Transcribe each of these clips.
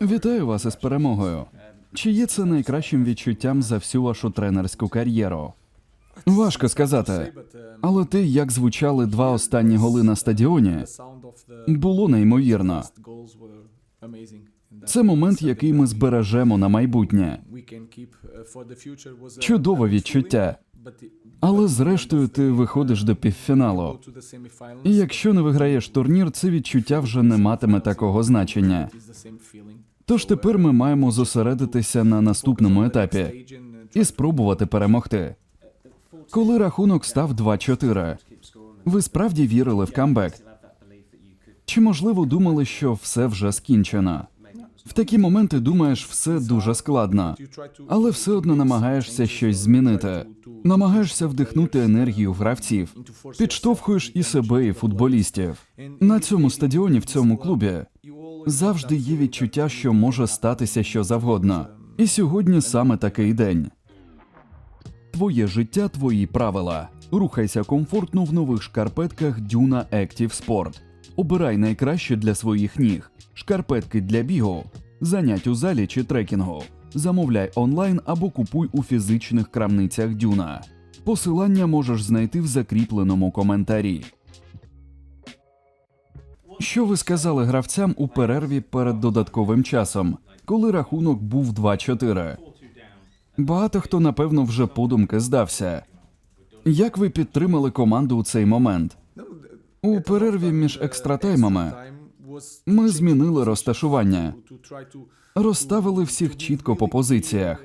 Вітаю вас із перемогою. Чи є це найкращим відчуттям за всю вашу тренерську кар'єру? Важко сказати. Але те, як звучали два останні голи на стадіоні, було неймовірно. Це момент, який ми збережемо на майбутнє. Чудове відчуття. Але зрештою ти виходиш до півфіналу. І якщо не виграєш турнір, це відчуття вже не матиме такого значення. Тож тепер ми маємо зосередитися на наступному етапі і спробувати перемогти. Коли рахунок став 2-4, ви справді вірили в камбек? Чи можливо думали, що все вже скінчено? В такі моменти думаєш, все дуже складно, але все одно намагаєшся щось змінити. Намагаєшся вдихнути енергію гравців, підштовхуєш і себе, і футболістів. На цьому стадіоні, в цьому клубі, завжди є відчуття, що може статися що завгодно. І сьогодні саме такий день. Твоє життя, твої правила. Рухайся комфортно в нових шкарпетках Duna Active Sport. Обирай найкраще для своїх ніг. Шкарпетки для бігу, занять у залі чи трекінгу. Замовляй онлайн або купуй у фізичних крамницях Дюна. Посилання можеш знайти в закріпленому коментарі. Що ви сказали гравцям у перерві перед додатковим часом, коли рахунок був 2-4? Багато хто, напевно, вже подумки здався. Як ви підтримали команду у цей момент? У перерві між екстратаймами ми змінили розташування, розставили всіх чітко по позиціях.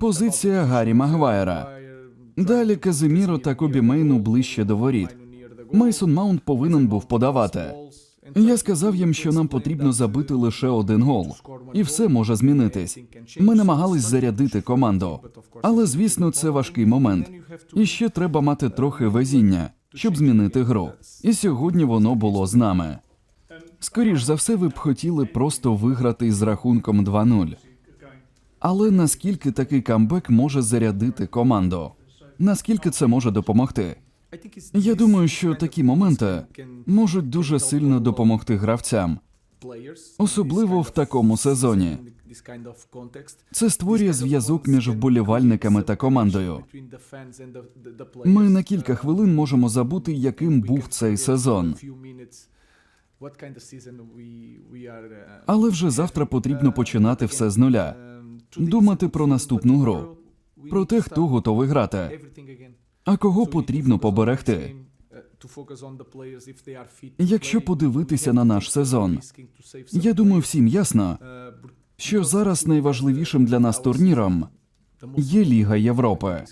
Позиція Гаррі Магуайра. Далі Казиміро та Кобі Мейну ближче до воріт. Мейсон Маунт повинен був подавати. Я сказав їм, що нам потрібно забити лише один гол, і все може змінитись. Ми намагались зарядити команду, але звісно, це важкий момент. І ще треба мати трохи везіння, щоб змінити гру. І сьогодні воно було з нами. Скоріш за все, ви б хотіли просто виграти з рахунком 2-0. Але наскільки такий камбек може зарядити команду? Наскільки це може допомогти? Я думаю, що такі моменти можуть дуже сильно допомогти гравцям, особливо в такому сезоні. Це створює зв'язок між вболівальниками та командою. Ми на кілька хвилин можемо забути, яким був цей сезон. Але вже завтра потрібно починати все з нуля, думати про наступну гру, про те, хто готовий грати, а кого потрібно поберегти. Якщо подивитися на наш сезон, я думаю, всім ясно, що зараз найважливішим для нас турніром є Ліга Європи.